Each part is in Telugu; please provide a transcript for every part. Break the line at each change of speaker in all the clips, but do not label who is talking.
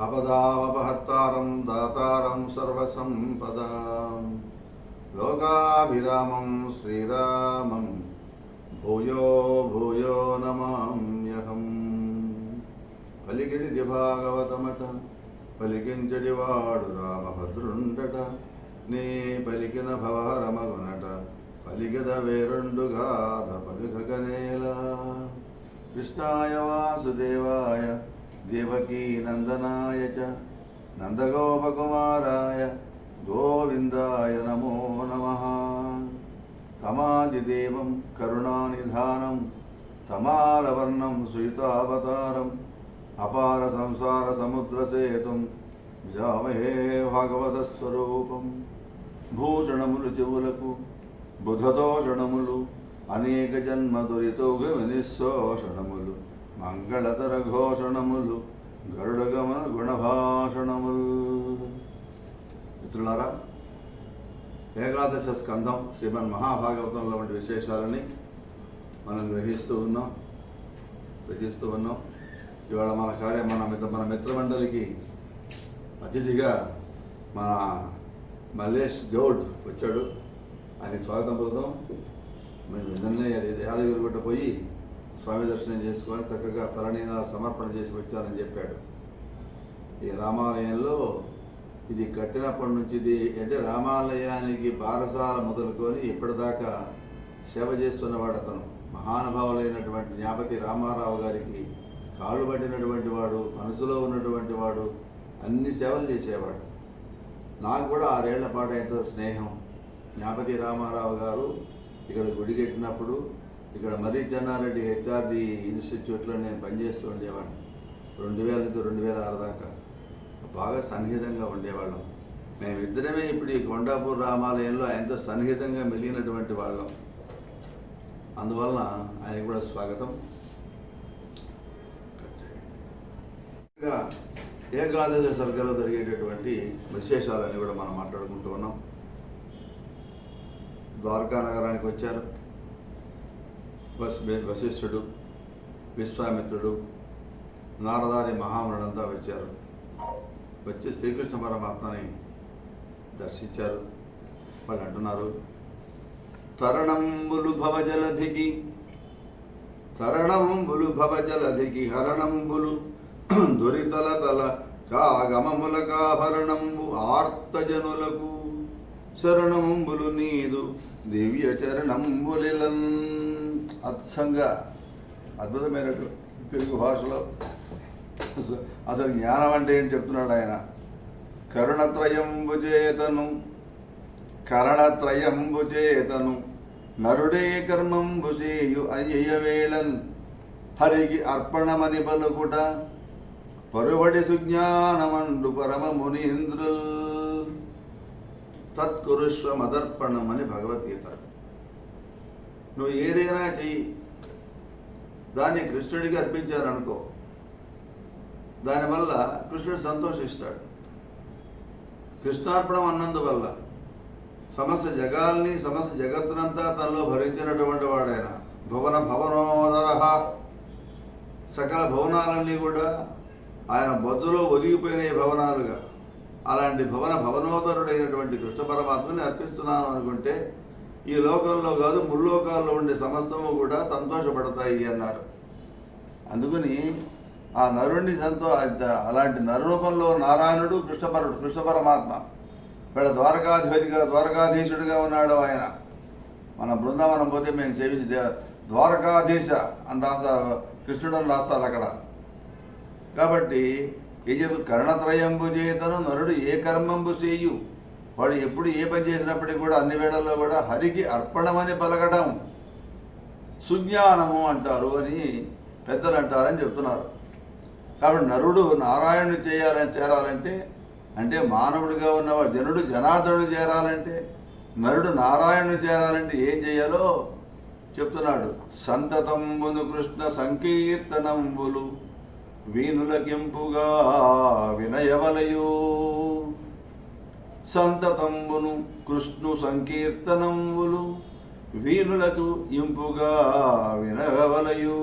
ఆపదామపహత్తారం దాతారం సర్వసంపదాం. లోకాభిరామం శ్రీరామం భూయో భూయో నమామ్యహం. పలికిడిది భాగవతమట పలికించడి వాడు రామభద్రుండట నీ పలికిన భవరమగునట పలికిద వేరుండు గాథ పలుకగనేలా. కృష్ణాయ వాసుదేవాయ దేవకీ నందనాయ చ నందగోపకుమారాయ గోవిందాయ నమో నమః. తమాదిదేవం కరుణానిధానం తమాలవర్ణం సుయుతావతారం అపార సంసార సముద్రసేతుం జామహే భాగవత స్వరూపం. భూషణములు చెవులకు బుధదోషణములు అనేక జన్మ దురితౌగ వినిశోషణములు మంగళతర ఘోషణములు గరుడగమన గుణభాషణములు. మిత్రులారా ఏకాదశ స్కంధం శ్రీమన్ మహాభాగవతంలో వంటి విశేషాలని మనం గ్రహిస్తూ ఉన్నాం గ్రహిస్తూ ఉన్నాం. ఇవాళ మన కార్యం మన మిత్ర మన మిత్రమండలికి అతిథిగా మన మల్లేష్ గౌడ్ వచ్చాడు. ఆయనకి స్వాగతం పొందాం మేము నిన్ననే అది యాదగిరి గుట్ట పోయి స్వామి దర్శనం చేసుకొని చక్కగా తలనీన సమర్పణ చేసి వచ్చారని చెప్పాడు. ఈ రామాలయంలో ఇది కట్టినప్పటి నుంచి ఇది అంటే రామాలయానికి బారసాల మొదలుకొని ఇప్పటిదాకా సేవ చేస్తున్నవాడు అతను. మహానుభావులైనటువంటి జ్ఞాపతి రామారావు గారికి కాళ్ళు పట్టినటువంటి వాడు మనసులో ఉన్నటువంటి వాడు అన్ని సేవలు చేసేవాడు. నాకు కూడా ఆరేళ్ళ పాటు ఎంతో స్నేహం. జ్ఞాపతి రామారావు గారు ఇక్కడ గుడి కట్టినప్పుడు ఇక్కడ మర్రి చెన్నారెడ్డి హెచ్ఆర్డి ఇన్స్టిట్యూట్లో నేను పనిచేస్తూ ఉండేవాడిని. రెండు వేల నుంచి రెండు వేల ఆరు దాకా. బాగా సన్నిహితంగా ఉండేవాళ్ళం. మేమిద్దరమే ఇప్పుడు ఈ కొండాపూర్ రామాలయంలో ఆయనతో సన్నిహితంగా మెలిగినటువంటి వాళ్ళం. అందువలన ఆయన కూడా స్వాగతం. ఇంకా ఏకాదశి సర్గలో జరిగేటటువంటి విశేషాలన్నీ కూడా మనం మాట్లాడుకుంటూ ఉన్నాం. ద్వారకా నగరానికి వచ్చారు. వశ వశిష్ఠుడు విశ్వామిత్రుడు నారదాది మహామునులంతా వచ్చారు. వచ్చి శ్రీకృష్ణ పరమాత్మని దర్శించారు. వాళ్ళు అంటున్నారు తరణంబులు భవజలధికి తరణంబులు భవజలధికి హరణంబులు దొరితల తల కాగమముల కాభరణంబు ఆర్తజనులకు శరణంబులు నీదు దివ్య చరణంబులిలన్ అచ్చంగా అద్భుతమైన తెలుగు భాషలో. అసలు- జ్ఞానం అంటే ఏం చెప్తున్నాడు ఆయన? కరుణత్రయంబు చేతను కరణత్రయంబు చేతను నరుడే కర్మంబు చేయు అయ్యవేళన్ హరికి అర్పణమని పలుకుట పరువడి సుజ్ఞానమండు పరమ మునీంద్రుల్ తత్కురుష్వ మదర్పణమని భగవద్గీత. నువ్వు ఏదైనా చెయ్యి. దాన్ని కృష్ణుడికి అర్పించారనుకో దానివల్ల కృష్ణుడు సంతోషిస్తాడు. కృష్ణార్పణం అన్నందువల్ల సమస్త జగాల్ని సమస్త జగత్తునంతా తనలో భరించినటువంటి వాడైన భువన భవనోదర సకల భవనాలన్నీ కూడా ఆయన బొద్దులో ఒదిగిపోయిన భవనాలుగా. అలాంటి భవన భవనోదరుడైనటువంటి కృష్ణ పరమాత్మని అర్పిస్తున్నాను అనుకుంటే ఈ లోకంలో కాదు ముల్లోకాల్లో ఉండే సమస్తము కూడా సంతోషపడతాయి అన్నారు. అందుకని ఆ నరుణ్ణి సంతో అలాంటి నరూపంలో నారాయణుడు కృష్ణపరుడు కృష్ణ పరమాత్మ. వీళ్ళ ద్వారకాధిపతిగా ద్వారకాధీశుడిగా ఉన్నాడు ఆయన. మన బృందావనం పోతే మేము సేవించి ద్వారకాధీశ అని రాస్తా కృష్ణుడు అని రాస్తారు అక్కడ. కాబట్టి ఏం చెప్పు కర్ణత్రయంబు చేతను నరుడు ఏ కర్మంబు చేయు? వాడు ఎప్పుడు ఏ పని చేసినప్పటికీ కూడా అన్ని వేళల్లో కూడా హరికి అర్పణమని పలకడం సుజ్ఞానము అంటారు అని పెద్దలు అంటారని చెప్తున్నారు. కాబట్టి నరుడు నారాయణుడు చేయాలని చేరాలంటే అంటే మానవుడిగా ఉన్నవాడు జనుడు జనార్దనుడు చేరాలంటే నరుడు నారాయణుడు చేరాలంటే ఏం చేయాలో చెప్తున్నాడు. సంతతంబును కృష్ణ సంకీర్తనంబులు వీణులకింపుగా వినయవలయూ. సంతతంబును కృష్ణు సంకీర్తనంబులు వీణులకు ఇంపుగా వినగవలయు.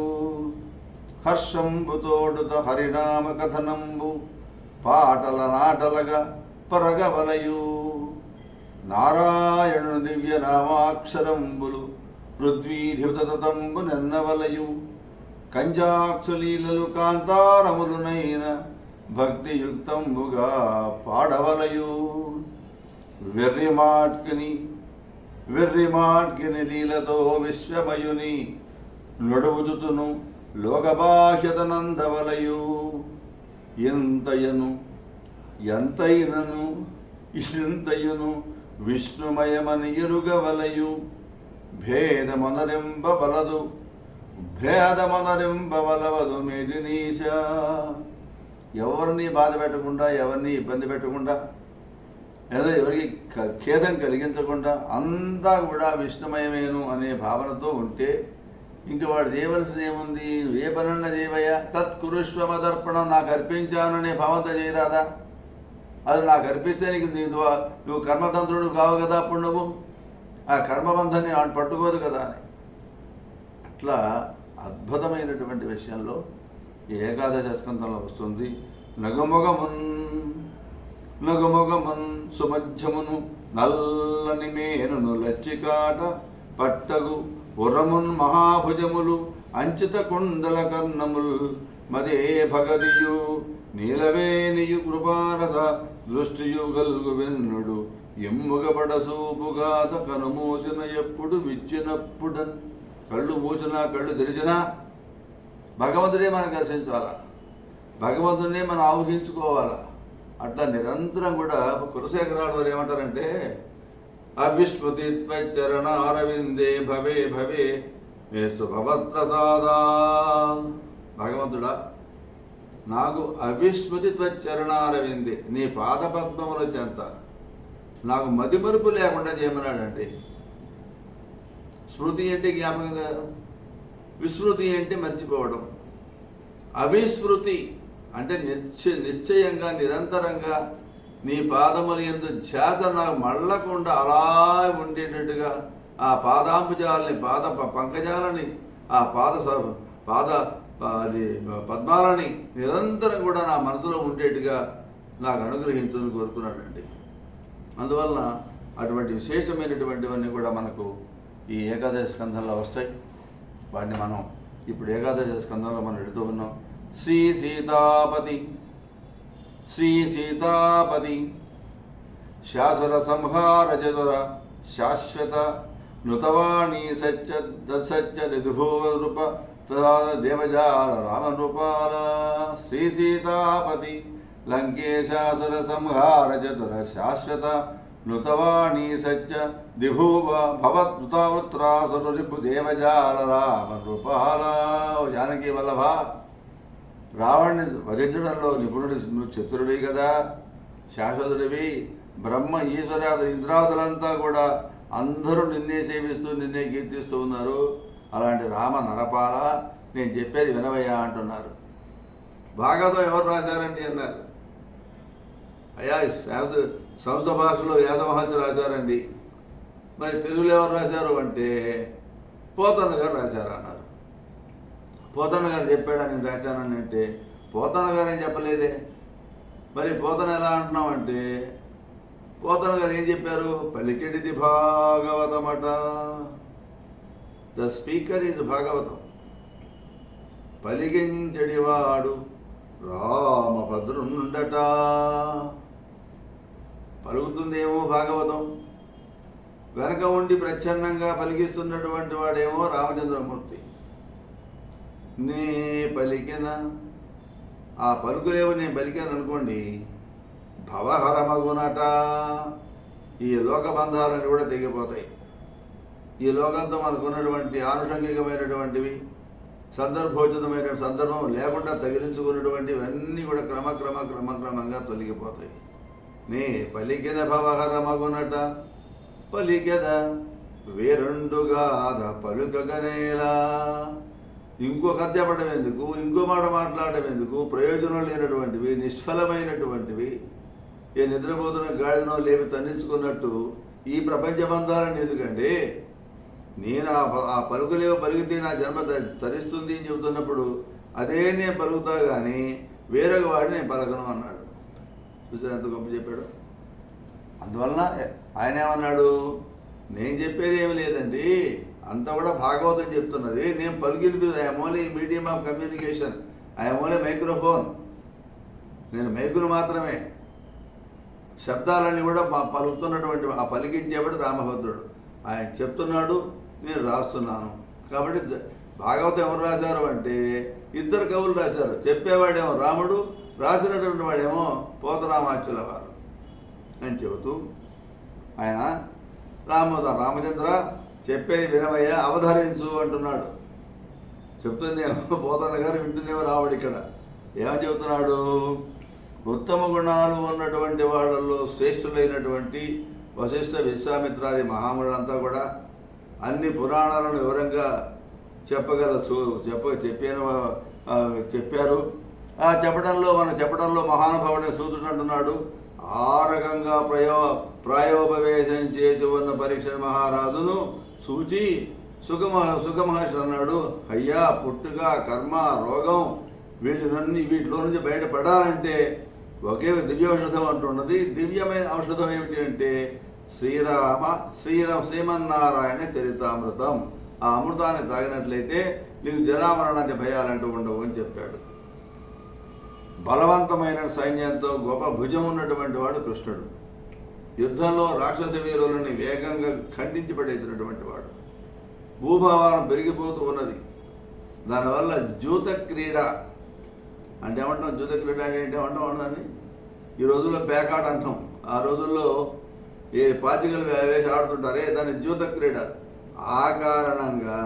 హర్షంబుతోడుత హరినామ కథనంబు పాటల నాటలగా పరగవలయు. నారాయణుని దివ్య నామాక్షరంబులు పృథ్వీధిపతంబు నెన్నవలయు. కంజాక్షులీలలు కాంతారములునైన భక్తియుక్తంబుగా పాడవలయు. వెర్రి మాట్కిని వెర్రి మాట్కిని లీలతో విశ్వమయుని నడువుచుతును లోకబాహ్యతనందవలయు. ఎంతయను ఎంతైనను ఇంతయును విష్ణుమయమని ఎరుగవలయు. భేదమనరింపవలదు భేదమనరింపవలవదు మేదినీశ ఎవరిని బాధ పెట్టకుండా ఎవరిని ఇబ్బంది పెట్టకుండా ఏదో ఎవరికి క- ఖేదం కలిగించకుండా అంతా కూడా విష్ణుమయమేను అనే భావనతో ఉంటే ఇంక వాడు చేయవలసింది ఏముంది? ఏ పనన్నా చేయవయ్యా? తత్కురుష్వమదర్పణం నాకు అర్పించాననే భావంతో చేయరాదా? అది నాకు అర్పిస్తే నీకు నీ నువ్వు కర్మతంత్రుడు కావు కదా అప్పుడు నువ్వు? ఆ కర్మబంధాన్ని వాడు పట్టుకోదు కదా అని. అట్లా అద్భుతమైనటువంటి విషయంలో ఏకాదశ స్కంధంలో వస్తుంది. నగుమొగమున్ నగుమొగమున్ సుమధ్యమును నల్లని మేనును లచ్చికాట పట్టగు ఉరమున్ మహాభుజములు అంచిత కుండల కర్ణముల్ మదే భగదియు నీలవేనియు కృపారస దృష్టియు గల్గు వెన్నుడు ఎమ్ముగబడ సూపుగాత కనుమూసిన ఎప్పుడు విచ్చినప్పుడన్. కళ్ళు మూసినా కళ్ళు తెరిచినా భగవంతుడే మనం దర్శించాలా? భగవంతుడే మనం ఆవహించుకోవాలా? అట్లా నిరంతరం కూడా కులశేఖరాలు వారు ఏమంటారంటే అవిస్మృతి త్వచ్చరణ అరవిందే భవే భవే మేస్తు భవత్ప్రసాదా. భగవంతుడా నాకు అవిస్మృతి త్వచరణారవిందే నీ పాదపద్మముల చెంత. నాకు మతిమరుపు లేకుండా చేయమన్నాడండి స్మృతి అంటే జ్ఞాపకం కాదు విస్మృతి అంటే మర్చిపోవడం. అవిస్మృతి అంటే నిశ్చయ నిశ్చయంగా నిరంతరంగా నీ పాదముల ఎందు చేత నాకు మళ్ళకుండా అలా ఉండేటట్టుగా ఆ పాదాంబుజాలని పాద పంకజాలని ఆ పాద స- పాద అది పద్మాలని నిరంతరం కూడా నా మనసులో ఉండేట్టుగా నాకు అనుగ్రహించని కోరుకున్నాడండి. అందువలన అటువంటి విశేషమైనటువంటివన్నీ కూడా మనకు ఈ ఏకాదశి స్కంధంలో వస్తాయి. వాటిని మనం ఇప్పుడు ఏకాదశి స్కంధంలో మనం ఎడుతూ ఉన్నాం. శ్రీ సీతాపతి శ్రీ సీతాపతి. శాసన సంహార చతుర శాశ్వత నృతవాణి సత్య దత్సత్య దిభూవరూప తదా దేవజాల రామనృపాల. శ్రీ సీతాపతి లంకేశాసుర సంహార చతుర శాశ్వత నృతవాణి సత్య దిభూవ భవత్ృతావృత్రాసురు రిపు దేవజాల రామనృపాల. ఓ జానకి వల్లభ. రావణ్ణి వధించడంలో నిపుణుడి నువ్వు చతురుడి కదా శాశ్వతుడివి బ్రహ్మ ఈశ్వరాద ఇంద్రాదులంతా కూడా అందరూ నిన్నే సేవిస్తూ నిన్నే కీర్తిస్తూ ఉన్నారు. అలాంటి రామ నరపాల నేను చెప్పేది వినవయ్యా అంటున్నారు. భాగవతం ఎవరు రాశారండి అన్నారు. అయ్యా శాస సంస్థ భాషలో వ్యాసమహర్షి రాశారండి. మరి తెలుగులో ఎవరు రాశారు అంటే పోతన్న గారు రాశారు అన్నారు పోతన గారు చెప్పాడని నేను రాశానని అంటే పోతన గారు ఏం చెప్పలేదే. మరి పోతన ఎలా అంటున్నామంటే పోతన గారు ఏం చెప్పారు? పలికెడిది భాగవతమట ద స్పీకర్ ఈజ్ భాగవతం. పలిగించడివాడు రామభద్రుండట. పలుకుతుందేమో భాగవతం. వెనక ఉండి ప్రచ్ఛన్నంగా పలికిస్తున్నటువంటి వాడేమో రామచంద్రమూర్తి. నే పలికిన ఆ పలుకులేవో నేను పలికాను అనుకోండి. భవహరమగునట. ఈ లోక బంధాలన్నీ కూడా తెగిపోతాయి. ఈ లోకంతో మనకున్నటువంటి ఆనుషంగికమైనటువంటివి సందర్భోచితమైన సందర్భం లేకుండా తగిలించుకున్నటువంటివన్నీ కూడా క్రమక్రమ క్రమక్రమంగా తొలగిపోతాయి. నే పలికిన భవహరమగునట. పలికెద వేరుండుగాధ పలుకగనేలా. ఇంకో కథ ఎందుకు? ఇంకో మాట మాట్లాడడం ఎందుకు? ప్రయోజనం లేనటువంటివి నిష్ఫలమైనటువంటివి ఏ నిద్రపోతున్న గాడినో లేవి తన్నించుకున్నట్టు ఈ ప్రపంచ బంధాలను ఎందుకంటే నేను ఆ ప- ఆ పలుకులేవో పలికితే నా జన్మ త- తరిస్తుంది అని చెబుతున్నప్పుడు అదే నేను పలుకుతా కానీ వేరొక వాడిని నేను పలకను అన్నాడు. చూసారు ఎంత గొప్ప చెప్పాడు? అందువలన ఆయన ఏమన్నాడు? నేను చెప్పేది ఏమి లేదండి. అంతా కూడా భాగవతం చెప్తున్నది నేను పలికిన I'm only medium of communication I'm only microphone నేను మైకులు మాత్రమే. శబ్దాలన్నీ కూడా పలుకుతున్నటువంటి ఆ పలికించేవాడు రామభద్రుడు. ఆయన చెప్తున్నాడు నేను రాస్తున్నాను. కాబట్టి భాగవతం ఎవరు రాశారు అంటే ఇద్దరు కవులు రాశారు. చెప్పేవాడేమో రాముడు రాసినటువంటి వాడేమో పోతరామాచుల వారు అని చెబుతూ ఆయన రామోద రామచంద్ర చెప్పేది వినవయ్యా అవధరించు అంటున్నాడు. చెప్తుందేమో పోతన గారు వింటుందేమో రాముడు ఇక్కడ. ఏమని చెబుతున్నాడు? ఉత్తమ గుణాలు ఉన్నటువంటి వాళ్ళల్లో శ్రేష్ఠులైనటువంటి వశిష్ఠ విశ్వామిత్రాది మహాములంతా కూడా అన్ని పురాణాలను వివరంగా చెప్పగల చెప్ప చెప్పాను చెప్పారు. ఆ చెప్పడంలో మనం చెప్పడంలో మహానుభావుని సూత్రుడు అంటున్నాడు. ఆ రకంగా ప్రయో ప్రాయోపవేశం చేసి ఉన్న పరీక్ష మహారాజును సూచి సుఖమ సుఖమహర్షి అన్నాడు అయ్యా పుట్టుక కర్మ రోగం వీటినన్నీ వీటిలో నుంచి బయటపడాలంటే ఒకే దివ్య ఔషధం అంటున్నది. దివ్యమైన ఔషధం ఏమిటి అంటే శ్రీరామ శ్రీరామ శ్రీమన్నారాయణ చరితామృతం. ఆ అమృతాన్ని తాగినట్లయితే నీకు జరామరణానికి భయాలంటూ ఉండవు అని చెప్పాడు. బలవంతమైన సైన్యంతో గొప్ప భుజం ఉన్నటువంటి వాడు కృష్ణుడు. యుద్ధంలో రాక్షస వీరులని వేగంగా ఖండించి పడేసినటువంటి వాడు. భూభావారం పెరిగిపోతూ ఉన్నది. దానివల్ల జూత క్రీడ అంటే ఏమంటాం? జూత క్రీడ అంటే ఏంటి ఏమంటాం ఈ రోజుల్లో పేకాట అంటాం. ఆ రోజుల్లో ఏ పాచికలు వేసి ఆడుతుంటారే. దాన్ని జూత క్రీడ ఆ కారణంగా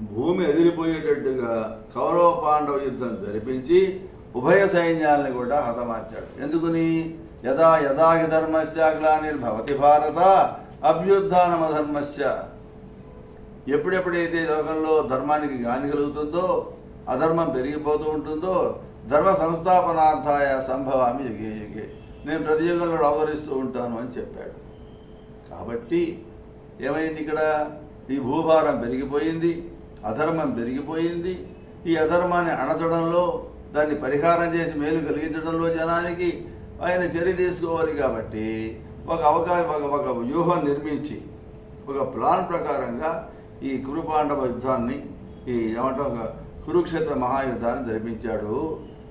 భూమి ఎదిరిపోయేటట్టుగా కౌరవ పాండవ యుద్ధం జరిపించి ఉభయ సైన్యాల్ని కూడా హతమార్చాడు. ఎందుకుని? యదా యదాహి ధర్మస్య గ్లానిర్భవతి భారత అభ్యుద్ధానమ ధర్మస్య ఎప్పుడెప్పుడైతే లోకంలో ధర్మానికి హాని కలుగుతుందో అధర్మం పెరిగిపోతూ ఉంటుందో ధర్మ సంస్థాపనార్థాయ సంభవామి యుగే యుగే నేను ప్రతి యుగంలో అవతరిస్తూ ఉంటాను అని చెప్పాడు. కాబట్టి ఏమైంది ఇక్కడ? ఈ భూభారం పెరిగిపోయింది అధర్మం పెరిగిపోయింది. ఈ అధర్మాన్ని అణచడంలో దాన్ని పరిహారం చేసి మేలు కలిగించడంలో జనానికి ఆయన చర్య తీసుకోవాలి కాబట్టి ఒక అవకాశం ఒక ఒక వ్యూహం నిర్మించి ఒక ప్లాన్ ప్రకారంగా ఈ కురుపాండవ యుద్ధాన్ని ఈ ఏమంటే ఒక కురుక్షేత్ర మహాయుద్ధాన్ని జరిపించాడు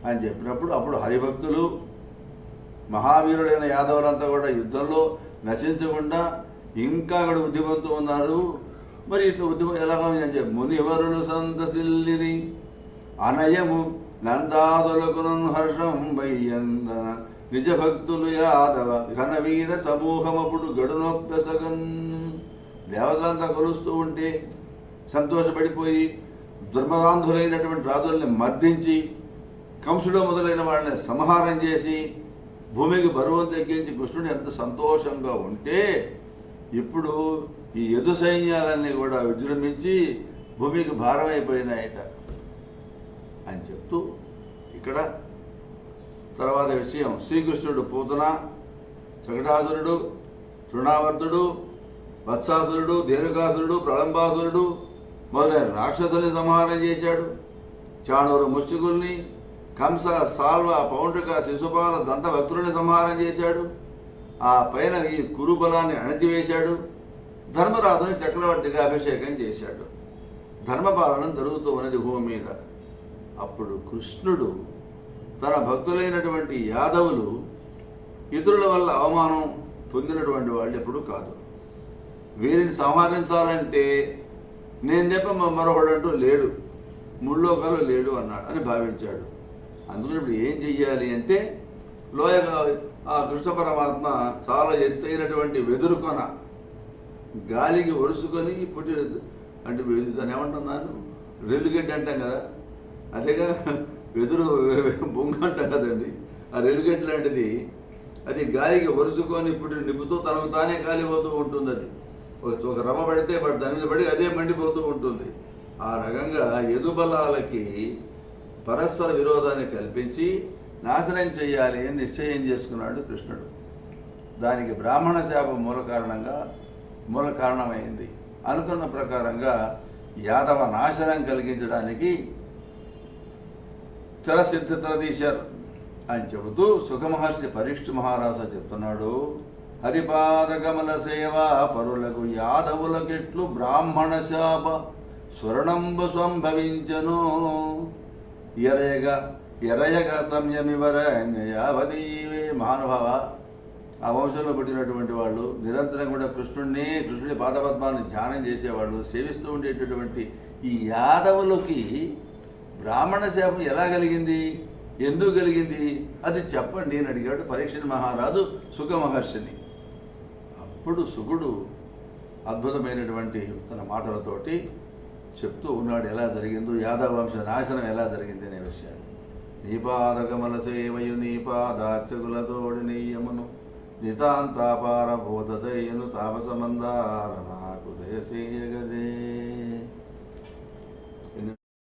అని చెప్పినప్పుడు అప్పుడు హరిభక్తులు మహావీరుడైన యాదవులంతా కూడా యుద్ధంలో నశించకుండా ఇంకా కూడా ఉద్యమంతో ఉన్నారు. మరి ఇట్లా ఉద్యమం ఎలా ఉంది అని చెప్పి మునివరులు సంతసిల్లిరి అనయము నందాదులకును హర్షం వయ్యంద నిజ భక్తులు యాదవ ఘనవీర సమూహమప్పుడు గడునొప్పెసగన్ దేవతలంతా కొలుస్తూ ఉంటే సంతోషపడిపోయి దుర్మగాంధులైనటువంటి రాజుల్ని మర్దించి కంసుడు మొదలైన వాళ్ళని సంహారం చేసి భూమికి బరువు తగ్గించి కృష్ణుడు ఎంత సంతోషంగా ఉంటే ఇప్పుడు ఈ యదు సైన్యాలన్నీ కూడా విజృంభించి భూమికి భారమైపోయినాయట చెప్తూ ఇక్కడ తర్వాత విషయం. శ్రీకృష్ణుడు పూతన శకటాసురుడు తృణావర్తుడు వత్సాసురుడు దేనుకాసురుడు ప్రళంబాసురుడు మొదలైన రాక్షసుల్ని సంహారం చేశాడు. చాణూరు ముష్టికుల్ని కంస సాల్వ పౌండ్రిక శిశుపాల దంతభక్తులని సంహారం చేశాడు. ఆ పైన ఈ కురుబలాన్ని అణచివేశాడు. ధర్మరాజుని చక్రవర్తిగా అభిషేకం చేశాడు. ధర్మపాలన జరుగుతూ ఉన్నది భూమి మీద. అప్పుడు కృష్ణుడు తన భక్తులైనటువంటి యాదవులు ఇతరుల వల్ల అవమానం పొందినటువంటి వాళ్ళు ఎప్పుడు కాదు. వీరిని సంహరించాలంటే నేను తప్ప మరొకడంటూ లేడు. ముళ్ళోకాలు లేడు అన్నాడు అని భావించాడు. అందుకని ఇప్పుడు ఏం చెయ్యాలి అంటే లోయగా ఆ కృష్ణ పరమాత్మ చాలా ఎత్తైనటువంటి వెదురుకొన గాలికి ఒరుసుకొని పుట్టి అంటే దాన్ని ఏమంటున్నాను రెల్లుగడ్డ అంటాం కదా. అదేగా వెదురు బొంగ కదండి. ఆ రెలుగడ్డి లాంటిది అది గాలికి వరుసుకొని ఇప్పుడు నిప్పుతూ తనకు తానే కాలిపోతూ ఉంటుంది అది ఒక- ఒక పడితే పడి దాని మీద పడి అదే మండిపోతూ ఉంటుంది. ఆ రకంగా ఎదుబలాలకి పరస్పర విరోధాన్ని కల్పించి నాశనం చేయాలి అని నిశ్చయం చేసుకున్నాడు కృష్ణుడు. దానికి బ్రాహ్మణ శాపం మూల కారణంగా మూల కారణమైంది. అనుకున్న ప్రకారంగా యాదవ నాశనం కలిగించడానికి తెర సిద్ధతర తీశారు. అని చెబుతూ సుఖమహర్షి పరీక్ష మహారాజు చెప్తున్నాడు హరిపాద కమల సేవ పరులకు యాదవులకెట్లు బ్రాహ్మణ శాప స్వర్ణంబు సంభవించను. ఎరయగ ఎరయగ సంయమివర యావదీవే మహానుభావ. ఆ వంశంలో పుట్టినటువంటి వాళ్ళు నిరంతరం కూడా కృష్ణుడిని కృష్ణుడి పాదపద్మాన్ని ధ్యానం చేసేవాళ్ళు సేవిస్తూ ఉండేటటువంటి ఈ యాదవులకి బ్రాహ్మణ శాపం ఎలా కలిగింది? ఎందుకు కలిగింది? అది చెప్పండి నేను అడిగాడు పరీక్ష మహారాజు సుఖ మహర్షిని. అప్పుడు సుఖుడు అద్భుతమైనటువంటి తన మాటలతోటి చెప్తూ ఉన్నాడు ఎలా జరిగిందో యాదవ వంశ నాశనం ఎలా జరిగింది అనే విషయాన్ని. నీపాదకమల సేవయు నీపాదార్చకులతోడి నెయ్యమును నితాంతాపార బోధదయ్యను తాపసమందార నాకు దయసేయగదే